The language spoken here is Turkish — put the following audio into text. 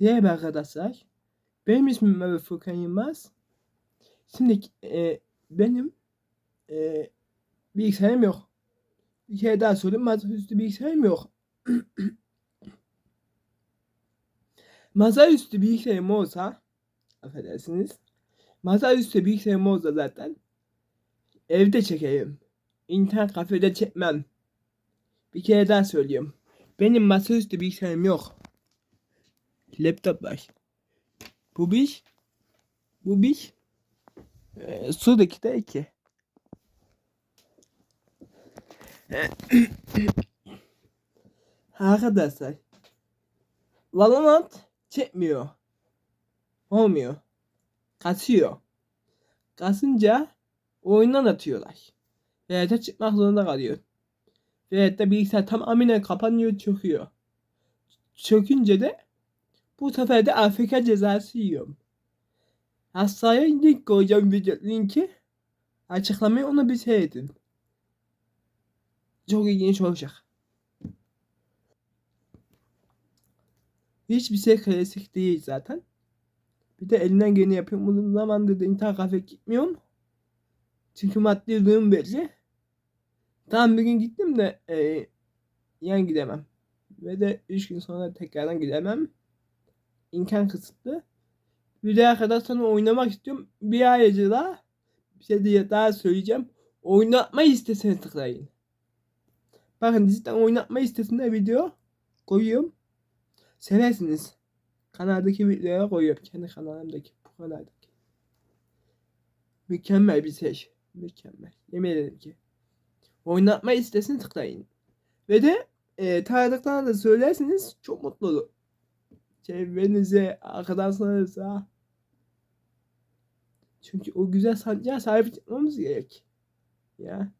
Merhaba arkadaşlar. Benim ismim Mehmet Furkan Yılmaz. Şimdi e, benim e, bilgisayarım yok. Bir kere daha söyleyeyim. Masaüstü bilgisayarım yok. Masaüstü bilgisayarım olsa affedersiniz. Masaüstü bilgisayarım olsa zaten evde çekerim. İnternet kafede çekmem. Bir kere daha söylüyorum. Benim masaüstü bilgisayarım yok. Laptop var. Bu bir. Bu bir. Ee, sudaki de iki. Arkadaşlar. Valorant çekmiyor. Olmuyor. Kasıyor. Kasınca oyundan atıyorlar. Veya çıkmak zorunda kalıyor. Veya da bilgisayar tamamen kapanıyor çöküyor. Çökünce de bu sefer de AFK cezası yiyorum. Hastaya link koyacağım video linki. Açıklamayı onu bir seyredin. Çok ilginç olacak. Hiçbir şey klasik değil zaten. Bir de elinden geleni yapıyorum. Uzun zamandır da internet kafe gitmiyorum. Çünkü maddi durum belli. Tamam bir gün gittim de e, yan gidemem. Ve de 3 gün sonra tekrardan gidemem. İmkan kısıtlı. Bir kadar sonra oynamak istiyorum. Bir ayrıca daha bir şey diye daha söyleyeceğim. Oynatma listesine tıklayın. Bakın cidden oynatma listesinde video koyuyorum. Seversiniz. Kanaldaki videoya koyuyorum. Kendi kanalımdaki. Bu kanaldaki. Mükemmel bir şey. Mükemmel. Yemin ederim ki. Oynatma listesine tıklayın. Ve de e, tanıdıklarına da söylerseniz çok mutlu olurum çevrenize, arkadaşlarınıza. Çünkü o güzel sancağa sahip çıkmamız gerek. Ya.